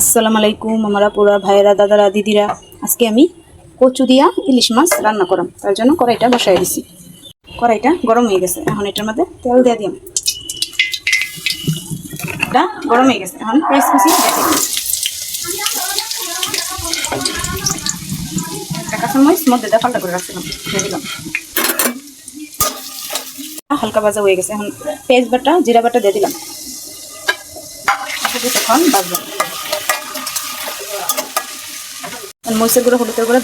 আসসালামু আলাইকুম, আমরা পুরা ভাইয়েরা, দাদারা, দিদিরা। আজকে আমি কচু দিয়া ইলিশ মাছ রান্না করাম। তার জন্য কড়াইটা বসাই দিছি। কড়াইটা গরম হয়ে গেছে। এখন এটার মধ্যে তেল দিয়ে দিলাম এটা গরম হয়ে গেছে। এখন পেঁয়াজ কুচি একটা কাঁচামরিচ মধ্যে দিয়ে পাল্টা করে দিয়ে দিলাম। হালকা ভাজা হয়ে গেছে। এখন পেঁয়াজ বাটা, জিরা বাটা দিয়ে দিলাম। তখন বাজবো গুঁড়ো, হলুদের গুঁড়ো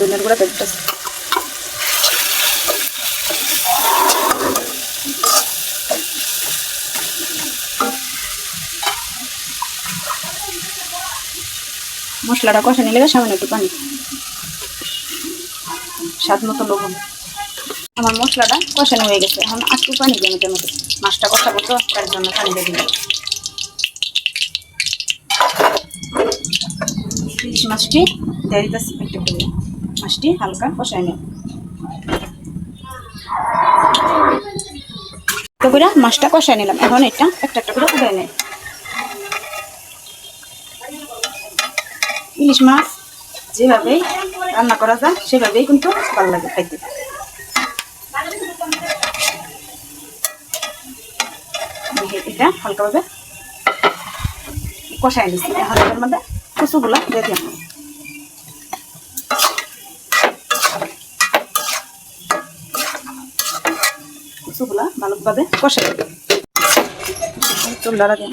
মশলাটা কষা নিয়ে নিলে সামান্য একটু পানি। স্বাদ মতো লবণ। আমার মশলাটা কষানো হয়ে গেছে। এখন একটু পানি দিয়ে আমি মাছটা কষাবো তো তার জন্য পানি দিয়ে দিলাম। ইলিশ মাছটি দিয়ে একটু করে। মাছটি হালকা কষাই নেব। মাছটা কষাই নিলাম। এখন এটা একটা একটা করে উঠে নেয় ইলিশ মাছ যেভাবেই রান্না করা যায়, সেভাবেই কিন্তু ভালো লাগে খাইতে। এটা হালকাভাবে কষাই নিচ্ছি। এখন এটার মধ্যে কচুগুলো দিয়ে ভালোভাবে চুলদারা দিন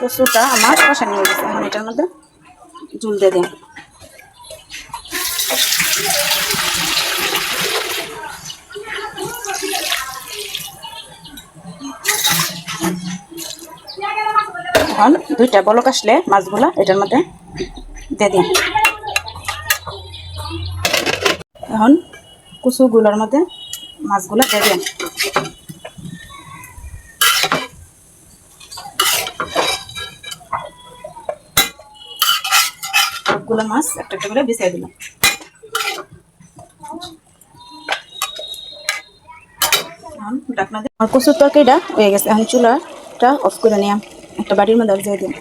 কচুটা আমার কষানি হয়ে গেছে। এখন এটার মধ্যে জুল দিয়ে দিন এখন দুইটা বলক আসলে মাছগুলা এটার মধ্যে দিয়ে দিন এখন কুচুগুলোর মধ্যে মাছগুলা দিয়ে দিন সবগুলো মাছ একটা একটা করে বিছিয়ে দিলাম। আমার কচুর তরকারিটা হয়ে গেছে। এখন চুলাটা অফ করে নিলাম। একটা বাটির মধ্যে দিয়ে দিন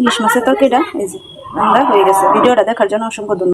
ইলিশ মাছের তরকারিটা এই যে রান্না হয়ে গেছে। ভিডিওটা দেখার জন্য অসংখ্য ধন্যবাদ।